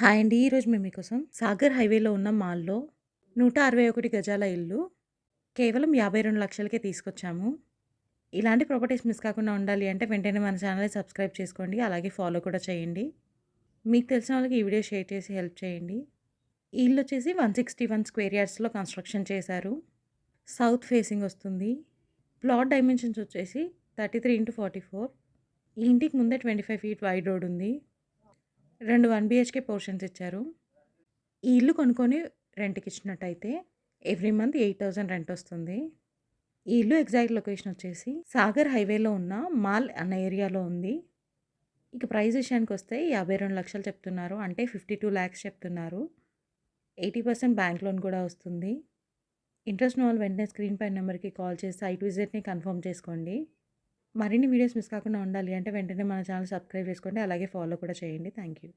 Hi అండి. ఈరోజు మేము మీకోసం సాగర్ హైవేలో ఉన్న మాల్లో నూట అరవై ఒకటి గజాల ఇల్లు కేవలం యాభై రెండు లక్షలకే తీసుకొచ్చాము. ఇలాంటి ప్రాపర్టీస్ మిస్ కాకుండా ఉండాలి అంటే వెంటనే మన ఛానల్ సబ్స్క్రైబ్ చేసుకోండి. అలాగే ఫాలో కూడా చేయండి. మీకు తెలిసిన వాళ్ళకి ఈ వీడియో షేర్ చేసి హెల్ప్ చేయండి. ఈ ఇల్లు వచ్చేసి వన్ సిక్స్టీ వన్ స్క్వేర్ యార్డ్స్లో కన్స్ట్రక్షన్ చేశారు. సౌత్ ఫేసింగ్ వస్తుంది. ప్లాట్ డైమెన్షన్స్ వచ్చేసి thirty three into forty four. ఈ ఇంటికి ముందే twenty five feet wide road ఉంది. రెండు వన్ బిహెచ్కే పోర్షన్స్ ఇచ్చారు. ఈ ఇల్లు కొనుక్కొని రెంట్కి ఇచ్చినట్టయితే every month eight thousand rent వస్తుంది. ఈ ఇల్లు ఎగ్జాక్ట్ లొకేషన్ వచ్చేసి సాగర్ హైవేలో ఉన్న మాల్ అన్న ఏరియాలో ఉంది. ఇక ప్రైస్ విషయానికి వస్తే యాభై రెండు లక్షలు చెప్తున్నారు. అంటే ఫిఫ్టీ టూ ల్యాక్స్ చెప్తున్నారు. ఎయిటీ పర్సెంట్ బ్యాంక్ లోన్ కూడా వస్తుంది. ఇంట్రెస్ట్ ఉన్న వాళ్ళు వెంటనే స్క్రీన్ పై నెంబర్కి కాల్ చేసి సైట్ విజిట్ని కన్ఫర్మ్ చేసుకోండి. మరిన్ని వీడియోస్ మిస్ కాకుండా ఉండాలి అంటే వెంటనే మన ఛానల్ సబ్స్క్రైబ్ చేసుకోండి. అలాగే ఫాలో కూడా చేయండి. Thank you